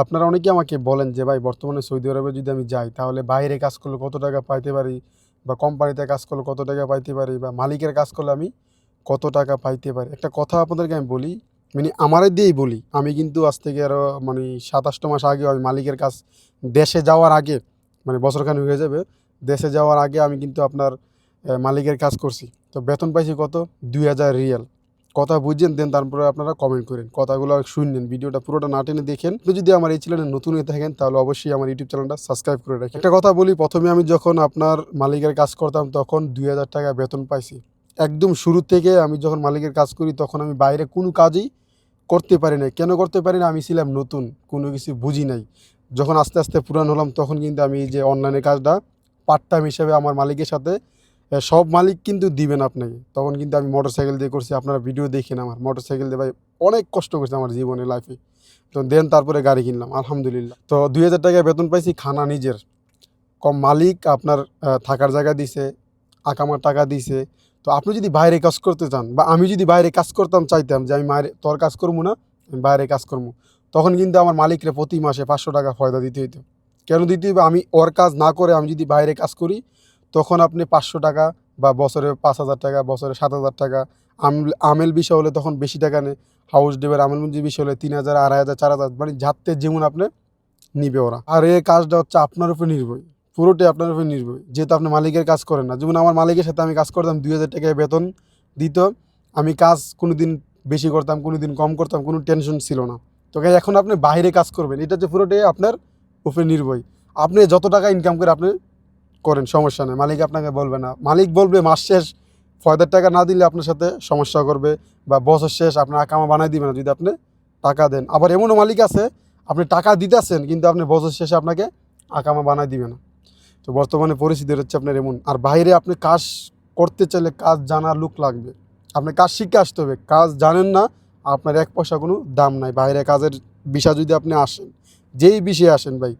আপনারা অনেকে আমাকে বলেন যে, ভাই, বর্তমানে সৌদি আরবে যদি আমি যাই, তাহলে বাইরে কাজ করলে কত টাকা পাইতে পারি? বা কোম্পানিতে কাজ করলে কত টাকা পাইতে পারি? বা মালিকের কাজ করলে আমি কত টাকা পাইতে পারি? একটা কথা আপনাদেরকে আমি বলি মানে আমারে দিয়েই বলি। আমি কিন্তু আজ থেকে আরও মানে সাতাশটা মাস আগে আমি মালিকের কাজ দেশে যাওয়ার আগে মানে বছরখানি হয়ে যাবে, দেশে যাওয়ার আগে আমি কিন্তু আপনার মালিকের কাজ করছি। তো বেতন পাইছি কত? দুই হাজার রিয়াল। কথা বুঝছেন দেন তারপরে আপনারা কমেন্ট করেন। কথাগুলো শুনলেন ভিডিওটা পুরোটা না টেনে দেখেন। আপনি যদি আমার এই চ্যানেলে নতুন হয়ে থাকেন, তাহলে অবশ্যই আমার ইউটিউব চ্যানেলটা সাবস্ক্রাইব করে রাখেন। একটা কথা বলি, প্রথমে আমি যখন আপনার মালিকের কাজ করতাম, তখন দুই হাজার টাকা বেতন পাইছি। একদম শুরু থেকে আমি যখন মালিকের কাজ করি, তখন আমি বাইরে কোনো কাজই করতে পারি না কেন করতে পারি না? আমি ছিলাম নতুন, কোনো কিছু বুঝি নাই। যখন আস্তে আস্তে পুরান হলাম, তখন কিন্তু আমি যে অনলাইনের কাজটা পার্ট টাইম হিসেবে আমার মালিকের সাথে সব মালিক কিন্তু দিবেন আপনাকে। তখন কিন্তু আমি মোটর সাইকেল দিয়ে করছি, আপনারা ভিডিও দেখেন আমার। মোটর সাইকেল দিয়ে ভাই অনেক কষ্ট করছে আমার জীবনে লাইফে তো দেন তারপরে গাড়ি কিনলাম, আলহামদুলিল্লাহ। তো দুই হাজার টাকা বেতন পাইছি খানা নিজের। কম মালিক আপনার থাকার জায়গা দিছে, আকামার টাকা দিছে। তো আপনি যদি বাইরে কাজ করতে চান বা আমি যদি বাইরে কাজ করতাম, চাইতাম যে আমি বাইরে তোর কাজ করব না, আমি বাইরে কাজ করব। তখন কিন্তু আমার মালিকরা প্রতি মাসে পাঁচশো টাকা ফয়দা দিতে হইতো। কেন দিতে হইবে? আমি ওর কাজ না করে আমি যদি বাইরে কাজ করি তখন আপনি পাঁচশো টাকা বা বছরে পাঁচ হাজার টাকা, বছরে সাত হাজার টাকা। আম- আমেল বিষয় হলে তখন বেশি টাকা নেয়। হাউস ডেবের আমেল মঞ্জি বিষয় হলে তিন হাজার, আড়াই হাজার, চার হাজার। মানে যাতে যেমন আপনি নিবে ওরা। আর এই কাজটা হচ্ছে আপনার উপর নির্ভর পুরোটাই আপনার উপর নির্ভর যেহেতু আপনি মালিকের কাজ করেন না। যেমন আমার মালিকের সাথে আমি কাজ করতাম, দুই হাজার টাকায় বেতন দিত। আমি কাজ কোনো দিন বেশি করতাম কোনো দিন কম করতাম, কোনো টেনশন ছিল না। তো এখন আপনি বাইরে কাজ করবেন। এটা হচ্ছে পুরোটাই আপনার উপরে নির্ভর আপনি যত টাকা ইনকাম করে আপনি করেন, সমস্যা নেই। মালিক আপনাকে বলবে না। মালিক বলবে মাস শেষ, ফয়দার টাকা না দিলে আপনার সাথে সমস্যা করবে বা বছর শেষ আপনার আকামা বানাই দিবে না যদি আপনি টাকা দেন। আবার এমনও মালিক আছে, আপনি টাকা দিতেছেন, কিন্তু আপনি বছর শেষে আপনাকে আকামা বানাই দিবে না। তো বর্তমানে পরিস্থিতি হচ্ছে আপনার এমন। আর বাইরে আপনি কাজ করতে চাইলে কাজ জানার লোক লাগবে। আপনি কাজ শিখে আসতে হবে। কাজ জানেন না, আপনার এক পয়সা কোনো দাম নাই। বাইরে কাজের বিষয় যদি আপনি আসেন, যেই বিষয়ে আসেন ভাই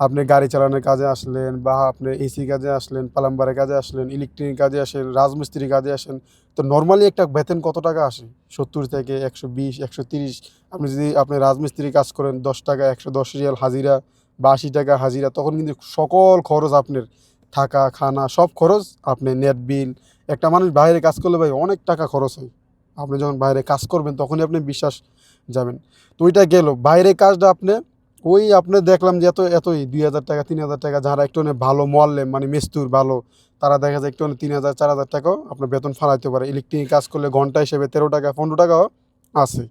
আপনি গাড়ি চালানোর কাজে আসলেন বা আপনি এসি কাজে আসলেন, প্লাম্বারের কাজে আসলেন ইলেকট্রিক কাজে আসেন, রাজমিস্ত্রির কাজে আসেন, তো নর্মালি একটা বেতন কত টাকা আসে? সত্তর থেকে একশো বিশ, একশো তিরিশ। আপনি যদি আপনি রাজমিস্ত্রি কাজ করেন, দশ টাকা, একশো দশ রিয়াল হাজিরা, বা আশি টাকা হাজিরা, তখন কিন্তু সকল খরচ আপনার থাকা, খানা, সব খরচ আপনি নেট বিল একটা মানুষ বাইরে কাজ করলে ভাই অনেক টাকা খরচ হয়। আপনি যখন বাইরে কাজ করবেন, তখনই আপনি বিশ্বাস যাবেন। তো ওইটা গেল। বাইরে কাজটা আপনি ওই আপনি দেখলাম যে এত এতই দুই হাজার টাকা, তিন হাজার টাকা, যারা একটু ভালো মল্লে মানে মেস্তুর ভালো, তারা দেখা যায় একটু তিন হাজার, চার হাজার টাকাও আপনার বেতন ফালাইতে পারে। ইলেকট্রিক কাজ করলে ঘণ্টা হিসেবে তেরো টাকা, পনেরো টাকাও আছে।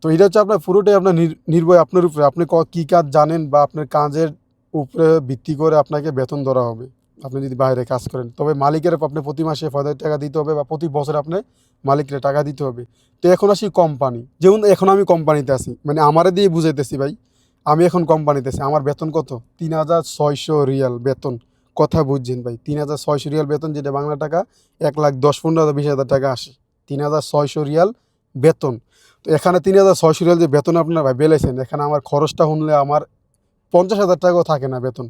তো এটা হচ্ছে আপনার পুরোটাই আপনার নির- নির্ভর আপনার উপরে। আপনি ক- কাজ জানেন বা আপনার কাজের উপরে ভিত্তি করে আপনাকে বেতন ধরা হবে। আপনি যদি বাইরে কাজ করেন। তবে মালিকের আপনি প্রতি মাসে ফয়দার টাকা দিতে হবে বা প্রতি বছর আপনি মালিকের টাকা দিতে হবে। তো এখন আসি কোম্পানি। যেমন এখন আমি কোম্পানিতে আছি। মানে আমারে দিয়ে বুঝাইতেছি ভাই। আমি এখন কোম্পানিতে আছি। আমার বেতন কত? তিন হাজার ছয়শো রিয়াল বেতন। কথা বুঝছেন ভাই, তিন হাজার ছয়শো রিয়াল বেতন যেটা বাংলা টাকা, এক লাখ দশ, পনেরো হাজার, বিশ হাজার টাকা আসে। তিন হাজার ছয়শো রিয়াল বেতন। তো এখানে তিন হাজার ছয়শো রিয়াল যে বেতন আপনারা ভাই বেলেছেন, এখানে আমার খরচটা শুনলে আমার পঞ্চাশ হাজার টাকাও থাকে না বেতন।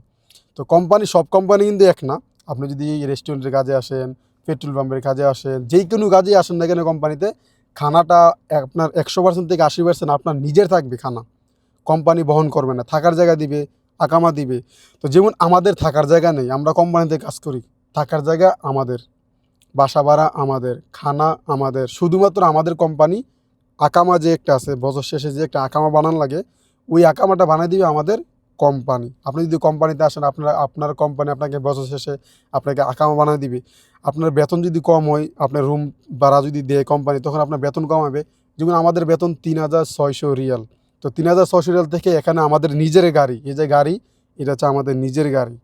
তো কোম্পানি, সব কোম্পানি কিন্তু এক না। আপনি যদি রেস্টুরেন্টের কাজে আসেন, পেট্রোল পাম্পের কাজে আসেন যেই কোনো কাজেই আসেন না কেন কোম্পানিতে, খানাটা আপনার একশো পার্সেন্ট থেকে আশি পার্সেন্ট আপনার নিজের থাকবে খানা। কোম্পানি বহন করবে না, থাকার জায়গা দিবে আকামা দিবে। তো যেমন আমাদের থাকার জায়গা নেই, আমরা কোম্পানিতে কাজ করি। থাকার জায়গা আমাদের, বাসা ভাড়া আমাদের, খানা আমাদের, শুধুমাত্র আমাদের কোম্পানি, আকামা যে একটা আছে, বছর শেষে যে একটা আকামা বানান লাগে, ওই আকামাটা বানিয়ে দিবে আমাদের কোম্পানি। আপনি যদি কোম্পানিতে আসেন, আপনার আপনার কোম্পানি আপনাকে বছর শেষে আপনাকে আকামা বানিয়ে দিবে। আপনার বেতন যদি কম হয়, আপনার রুম ভাড়া যদি দেয় কোম্পানি, তখন আপনার বেতন কমাবে। যেমন আমাদের বেতন তিন হাজার ছয়শো রিয়াল। তো তিন হাজার ছশো রিয়াল থেকে এখানে আমাদের নিজের গাড়ি, এই যে গাড়ি, এটা হচ্ছে আমাদের নিজের গাড়ি।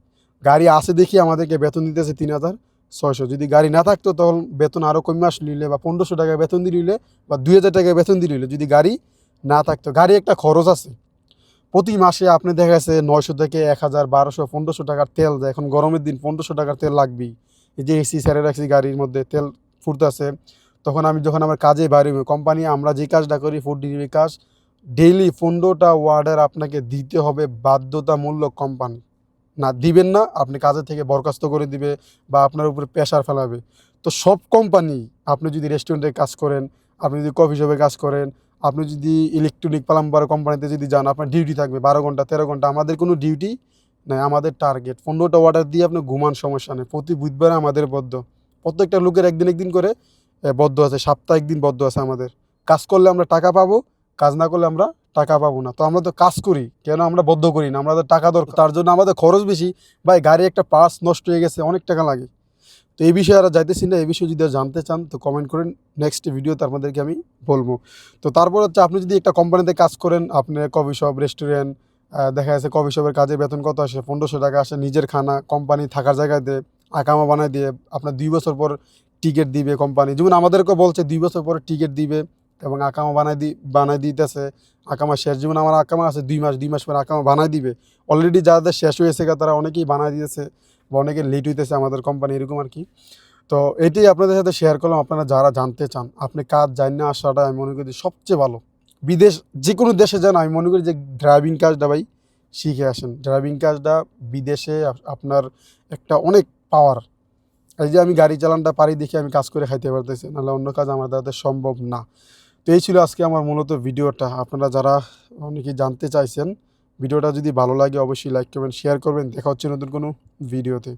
গাড়ি আসে দেখি আমাদেরকে বেতন দিতেছে তিন হাজার ছয়শো। যদি গাড়ি না থাকতো তখন বেতন আরও কমে আস নিলে বা পনেরোশো টাকা বেতন দিয়ে নিলে বা দুই হাজার টাকা বেতন দিয়ে নিলে যদি গাড়ি না থাকতো। গাড়ি একটা খরচ আছে। প্রতি মাসে আপনি দেখা গেছে নয়শো থেকে এক হাজার, বারোশো, পনেরোশো টাকার তেল দেয়। এখন গরমের দিন পনেরোশো টাকার তেল লাগবেই। এই যে এসি স্যারে রাখছি গাড়ির মধ্যে, তেল ফুটতেছে তখন আমি যখন আমার কাজে বাইরে কোম্পানি আমরা যে কাজটা করি ফুড ডেলিভারি কাজ ডেইলি পনেরোটা ওয়ার্ডার আপনাকে দিতে হবে বাধ্যতামূলক কোম্পানি না, দিবেন না, আপনি কাজের থেকে বরখাস্ত করে দিবে বা আপনার উপরে প্রেশার ফেলাবে। তো সব কোম্পানি আপনি যদি রেস্টুরেন্টে কাজ করেন, আপনি যদি কফি শপে কাজ করেন, আপনি যদি ইলেকট্রনিক প্লাম্বার কোম্পানিতে যদি যান, আপনার ডিউটি থাকবে বারো ঘণ্টা, তেরো ঘণ্টা। আমাদের কোনো ডিউটি নাই, আমাদের টার্গেট পনেরোটা অর্ডার দিয়ে আপনি ঘুমান, সমস্যা নেই। প্রতি বুধবারে আমাদের বদ্ধ। প্রত্যেকটা লোকের একদিন একদিন করে বদ্ধ আছে। সাপ্তাহিক দিন বদ্ধ আছে আমাদের। কাজ করলে আমরা টাকা পাবো কাজ না করলে আমরা টাকা পাবো না। তো আমরা তো কাজ করি, কেন আমরা বদ্ধ করি না? আমাদের টাকা দরকার। তার জন্য আমাদের খরচ বেশি। ভাই, গাড়ি একটা পার্স নষ্ট হয়ে গেছে, অনেক টাকা লাগে। তো এই বিষয়ে আর যাইতেছি না, এই বিষয়ে যদি জানতে চান, তো কমেন্ট করেন নেক্সট ভিডিওতে আপনাদেরকে আমি বলব। তো তারপর হচ্ছে আপনি যদি একটা কোম্পানিতে কাজ করেন, আপনি কফি শপ রেস্টুরেন্ট দেখা যাচ্ছে কফি শপের কাজে বেতন কত আসে? পনেরোশো টাকা আসে, নিজের খানা কোম্পানি থাকার জায়গায় দিয়ে, আকামা বানায় দিয়ে, আপনার দুই বছর পর টিকিট দিবে কোম্পানি যেমন আমাদেরকে বলছে, দুই বছর পরে টিকিট দিবে। এবং আকামা বানাই দি, বানাই দিতেছে। আকামা শেষ যেমন আমার আকামা আছে, দুই মাস দুই মাস পরে আকামা বানাই দিবে। অলরেডি যাদের শেষ হয়েছে তারা অনেকেই বানাই দিয়েছে বা অনেকে লেট হইতেছে আমাদের কোম্পানি এরকম আর কি। তো এটাই আপনাদের সাথে শেয়ার করলাম, আপনারা যারা জানতে চান, আপনি কাজ জান না আসাটা আমি মনে করি সবচেয়ে ভালো। বিদেশ যে কোনো দেশে যান, আমি মনে করি যে ড্রাইভিং কাজটা ভাই শিখে আসেন। ড্রাইভিং কাজটা বিদেশে আপনার একটা অনেক পাওয়ার এই যে আমি গাড়ি চালানটা পারি দেখে আমি কাজ করে খাইতে পারতেছি, নাহলে অন্য কাজ আমার দ্বারা সম্ভব না। তো এই ছিল আজকে আমার মূলত ভিডিওটা। আপনারা যারা অনেকে জানতে চাইছেন, ভিডিওটা যদি ভালো লাগে অবশ্যই লাইক করবেন শেয়ার করবেন। দেখা হচ্ছে নতুন কোনো ভিডিওতে।